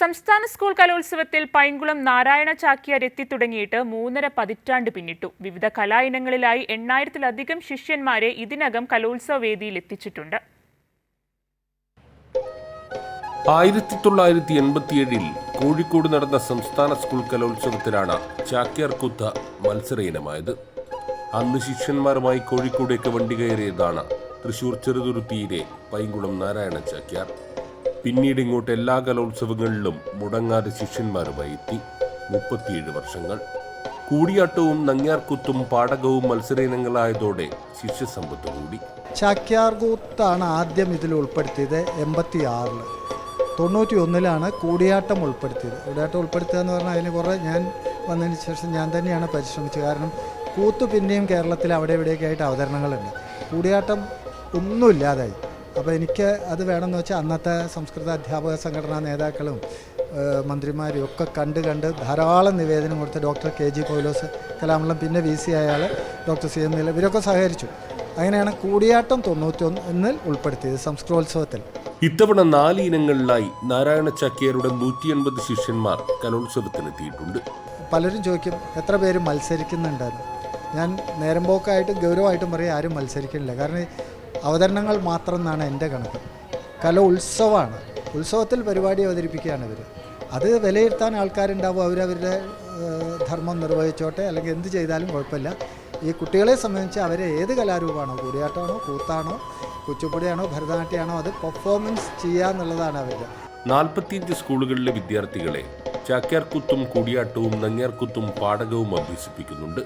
സംസ്ഥാന സ്കൂൾ കലോത്സവത്തിൽ പൈങ്കുളം നാരായണ ചാക്യാർ എത്തിത്തുടങ്ങിയിട്ട് മൂന്നര പതിറ്റാണ്ട് പിന്നിട്ടു. വിവിധ കലാ ഇനങ്ങളിലായി എണ്ണായിരത്തിലധികം ശിഷ്യന്മാരെ ഇതിനകം കലോത്സവ വേദിയിൽ എത്തിച്ചിട്ടുണ്ട്. ആയിരത്തി തൊള്ളായിരത്തി എൺപത്തിയേഴിൽ കോഴിക്കോട് നടന്ന സംസ്ഥാന സ്കൂൾ കലോത്സവത്തിലാണ് ചാക്യാർ കുത്ത മത്സര ഇനമായത് അന്ന് ശിഷ്യന്മാരുമായി കോഴിക്കോടേക്ക് വണ്ടി കയറിയതാണ് തൃശൂർ ചെറുതുരുത്തിയിലെ പൈങ്കുളം നാരായണ ചാക്യാർ. പിന്നീട് ഇങ്ങോട്ട് എല്ലാ കലോത്സവങ്ങളിലും മുടങ്ങാതെ ശിഷ്യന്മാരുമായി എത്തി. മുപ്പത്തിയേഴ് വർഷങ്ങൾ. കൂടിയാട്ടവും നങ്ങ്യാർകൂത്തും പാടകവും മത്സര ഇനങ്ങളായതോടെ ശിഷ്യസമ്പത്ത് കൂടി. ചാക്യാർകൂത്താണ് ആദ്യം ഇതിൽ ഉൾപ്പെടുത്തിയത് എൺപത്തി ആറിൽ തൊണ്ണൂറ്റി ഒന്നിലാണ് കൂടിയാട്ടം ഉൾപ്പെടുത്തിയത്. കൂടിയാട്ടം ഉൾപ്പെടുത്തുക എന്ന് പറഞ്ഞാൽ അതിന് കുറേ ഞാൻ വന്നതിന് ശേഷം ഞാൻ തന്നെയാണ് പരിശ്രമിച്ചത്. കാരണം കൂത്ത് പിന്നെയും കേരളത്തിൽ അവിടെ ഇവിടെയൊക്കെ ആയിട്ട് അവതരണങ്ങളുണ്ട്. കൂടിയാട്ടം ഒന്നുമില്ലാതായി. അപ്പോൾ എനിക്ക് അത് വേണമെന്ന് വെച്ചാൽ അന്നത്തെ സംസ്കൃത അധ്യാപക സംഘടനാ നേതാക്കളും മന്ത്രിമാരും ഒക്കെ കണ്ട് കണ്ട് ധാരാളം നിവേദനം കൊടുത്ത doctor K G Paulose Kalamandalam പിന്നെ വി സി അയാൾ ഡോക്ടർ സി എം നീല ഇവരൊക്കെ സഹകരിച്ചു. അങ്ങനെയാണ് കൂടിയാട്ടം തൊണ്ണൂറ്റി ഒന്നിൽ ഉൾപ്പെടുത്തിയത് സംസ്കൃതോത്സവത്തിൽ. ഇത്തവണ നാല് ഇനങ്ങളിലായി നാരായണ ചാക്യാരുടെ നൂറ്റി എൺപത് ശിഷ്യന്മാർ കലോത്സവത്തിനെത്തിയിട്ടുണ്ട്. പലരും ചോദിക്കും എത്ര പേര് മത്സരിക്കുന്നുണ്ടെന്ന്? ഞാൻ നേരം പോക്കായിട്ടും ഗൗരവമായിട്ടും പറയും ആരും മത്സരിക്കുന്നില്ല. കാരണം അവതരണങ്ങൾ മാത്രം എന്നാണ് എന്റെ കണക്ക്. കല ഉത്സവമാണ് ഉത്സവത്തിൽ പരിപാടി അവതരിപ്പിക്കുകയാണ് ഇവർ അത് വിലയിരുത്താൻ ആൾക്കാരുണ്ടാവും. അവരവരുടെ ധർമ്മം നിർവഹിച്ചോട്ടെ അല്ലെങ്കിൽ എന്ത് ചെയ്താലും കുഴപ്പമില്ല. ഈ കുട്ടികളെ സംബന്ധിച്ച് അവരെ ഏത് കലാരൂപമാണോ കൂടിയാട്ടമാണോ കൂത്താണോ കുച്ചിപ്പുടിയാണോ ഭരതനാട്യമാണോ അത് പെർഫോമൻസ് ചെയ്യുക എന്നുള്ളതാണ് അവരുടെ. നാൽപ്പത്തിയഞ്ച് സ്കൂളുകളിലെ വിദ്യാർത്ഥികളെ ചാക്യാർകുത്തും കൂടിയാട്ടവും നങ്ങ്യാർകുത്തും പാടകവും അഭ്യസിപ്പിക്കുന്നുണ്ട്.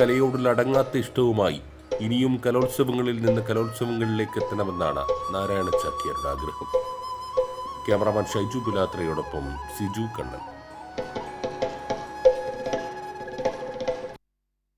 കലയോടുള്ള അടങ്ങാത്ത ഇഷ്ടവുമായി ഇനിയും കലോത്സവങ്ങളിൽ നിന്ന് കലോത്സവങ്ങളിലേക്ക് എത്തണമെന്നാണ് നാരായണ ചാക്യാരുടെ ആഗ്രഹം. ക്യാമറാമാൻ ഷൈജു ബുലാത്രയോടൊപ്പം സിജു കണ്ണൻ.